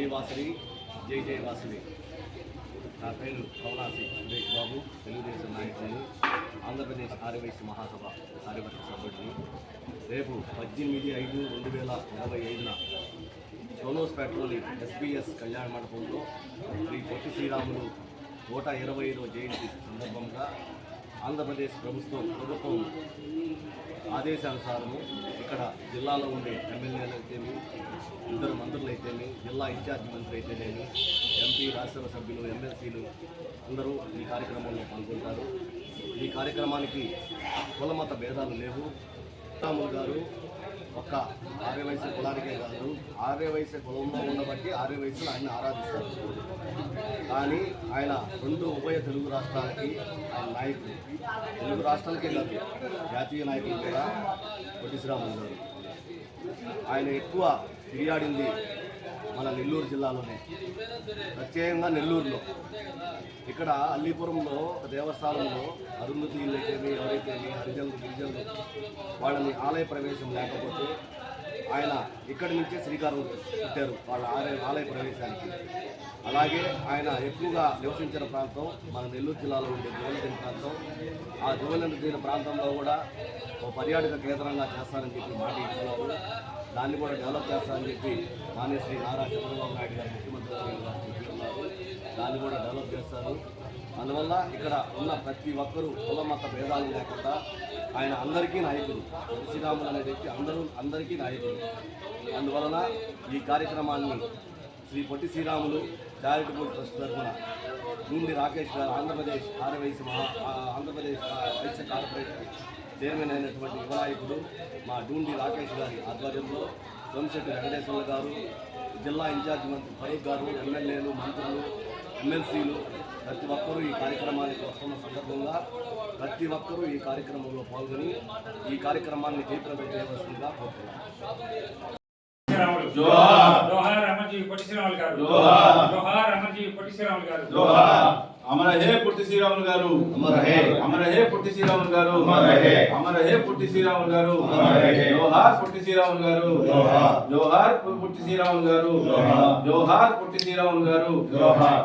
జై వాసవి జై జై వాసవి నా పేరు కౌలాసి సురేష్ బాబు తెలుగుదేశం నాయకులు ఆంధ్రప్రదేశ్ ఆర్యవైశ్య మహాసభ కార్యవర్గ సభ్యుడిని. రేపు పద్దెనిమిది ఐదు రెండు వేల యాభై ఐదున సోనోస్ పెట్రోలి ఎస్బీఎస్ కళ్యాణ మండపంలో శ్రీ పొట్టి శ్రీరాములు నూట ఇరవై ఐదవ జయంతి సందర్భంగా ఆంధ్రప్రదేశ్ ప్రభుత్వం ప్రభుత్వం ఆదేశానుసారము ఇక్కడ జిల్లాలో ఉండే ఎమ్మెల్యేలు అయితేమి ఇద్దరు మంత్రులు అయితేమి జిల్లా ఇన్ఛార్జ్ మంత్రి అయితేనేమి ఎంపీ రాజ్యసభ సభ్యులు ఎమ్మెల్సీలు అందరూ ఈ కార్యక్రమంలో పాల్గొంటారు. ఈ కార్యక్రమానికి కులమత భేదాలు లేవు. రాములు గారు ఒక్క ఆర్యవైశ్య కులానికే కాదు ఆర్యవైశ్య కులంలో ఉండబట్టి ఆర్యవైశ్యులు ఆయన ఆరాధిస్తారు. కానీ ఆయన రెండు ఉభయ తెలుగు రాష్ట్రాలకి ఆయన నాయకులు తెలుగు రాష్ట్రాలకే కాదు జాతీయ నాయకులు కూడా శ్రీరాములు గారు ఆయన ఎక్కువ తిరిగాడింది మన నెల్లూరు జిల్లాలోనే. ప్రత్యేకంగా నెల్లూరులో. ఇక్కడ అల్లీపురంలో ఒక దేవస్థానంలో అరుంధతీయులు అయితేమి ఎవరైతేమి హరిజనులు గిరిజనులు వాళ్ళని ఆలయ ప్రవేశం లేకపోతే ఆయన ఇక్కడి నుంచే శ్రీకారం చుట్టారు వాళ్ళ ఆలయ ఆలయ ప్రవేశానికి. అలాగే ఆయన ఎక్కువగా నివసించిన ప్రాంతం మన నెల్లూరు జిల్లాలో ఉండే జోలదిన ప్రాంతం. ఆ జోలదిన ప్రాంతంలో కూడా ఒక పర్యాటక కేంద్రంగా చేస్తారని చెప్పి మాట ఇస్తున్నారు దాన్ని కూడా డెవలప్ చేస్తారని చెప్పి మానేశ్రీ నారా చంద్రబాబు నాయుడు గారు ముఖ్యమంత్రి గారు చెప్పి ఉన్నారు దాన్ని కూడా డెవలప్ చేస్తారు. అందువల్ల ఇక్కడ ఉన్న ప్రతి ఒక్కరూ కుల మత భేదాలు లేకుండా ఆయన అందరికీ నాయకుడు శ్రీరాములు అనే వ్యక్తి అందరూ అందరికీ నాయకుడు అందువలన ఈ కార్యక్రమాన్ని శ్రీ పొట్టి శ్రీరాములు చారిటబుల్ ట్రస్ట్ తరఫున నుండి రాకేష్ గారు ఆంధ్రప్రదేశ్ ఆర్యవైశ్య మహా ఆంధ్రప్రదేశ్ ఆ, వైశ్య కార్పొరేషన్ చైర్మన్ అయినటువంటి యువనాయకుడు మా డూండి రాకేష్ గారి ఆధ్వర్యంలో సోమశెట్టి వెంకటేశ్వర్లు గారు జిల్లా ఇన్ఛార్జ్ మంత్రి ఫరూక్ గారు ఎమ్మెల్యేలు మంత్రులు ఎమ్మెల్సీలు ప్రతి ఒక్కరూ ఈ కార్యక్రమానికి వస్తున్న సందర్భంగా ప్రతి ఒక్కరూ ఈ కార్యక్రమంలో పాల్గొని ఈ కార్యక్రమాన్ని జయప్రదం చేయవలసిందిగా కోరుతున్నాను. అమర్జీ పొట్టి శ్రీరాములు గారు జోహార్. అమర్జీ పొట్టి శ్రీరాములు గారు జోహార్ అమర హే పుట్టి శ్రీరాములు గారు అమర హే. అమర హే పుట్టి శ్రీరాములు గారు అమర హే. అమర హే పుట్టి శ్రీరాములు గారు. జోహార్ పుట్టి శ్రీరాములు గారు జోహార్. జోహార్ పుట్టి శ్రీరాములు గారు జోహార్. జోహార్ పుట్టి శ్రీరాములు గారు జోహార్